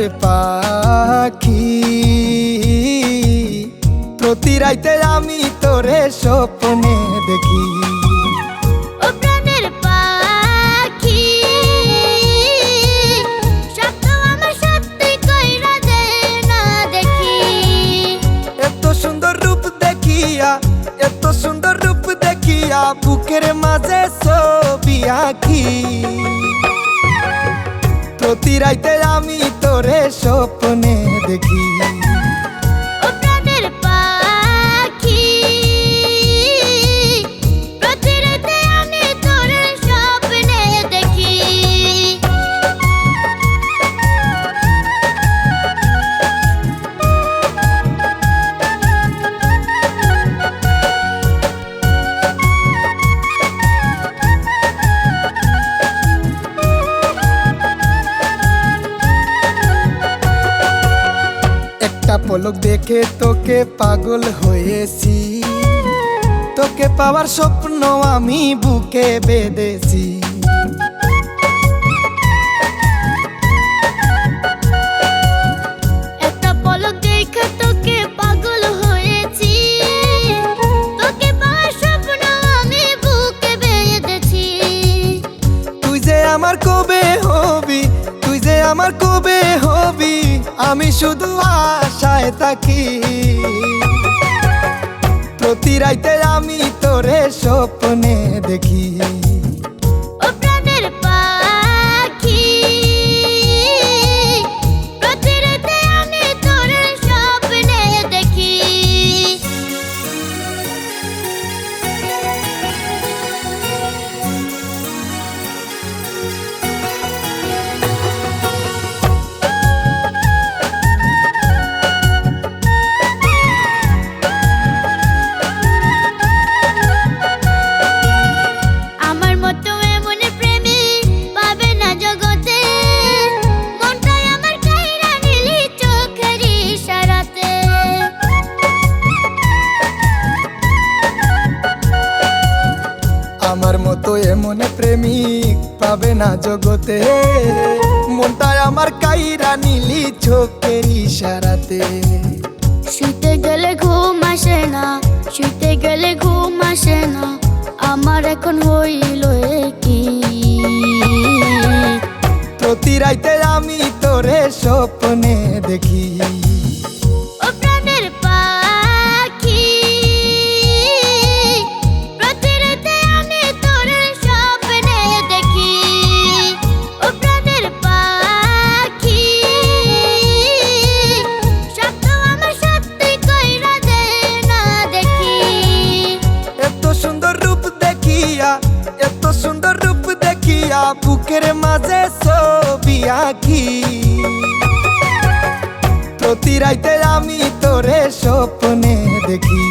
প্রাণের পাখি। প্রতি রাইতে আমি তোরে স্বপ্নে দেখি। এত সুন্দর রূপ দেখিয়া এত সুন্দর রূপ দেখিয়া বুকের মাঝে ছবি আঁকি। প্রতি রাইতে আমি তোরে স্বপ্নে দেখি ও একটা পলক দেখে তোকে পাগল হয়েছি। তোকে পাওয়ার স্বপ্ন আমি বুকে বেঁধেছি। আমার কবে হবি? আমি শুধু আশায় থাকি। প্রতি রাইতে আমি তোরে স্বপ্নে দেখি। এমন প্রেমিক পাবে না জগতে। মনটা আমার কাইরা নিলি চোখের ইশারাতে। শুতে গেলে ঘুম আসে না শুতে গেলে ঘুম আসে না আমার এখন হইল কি প্রতি রাইতে আমি তোরে স্বপ্নে দেখি। চোখের মাঝে ছবি আঁকি। প্রতি রাইতে আমি তোরে স্বপ্নে দেখি।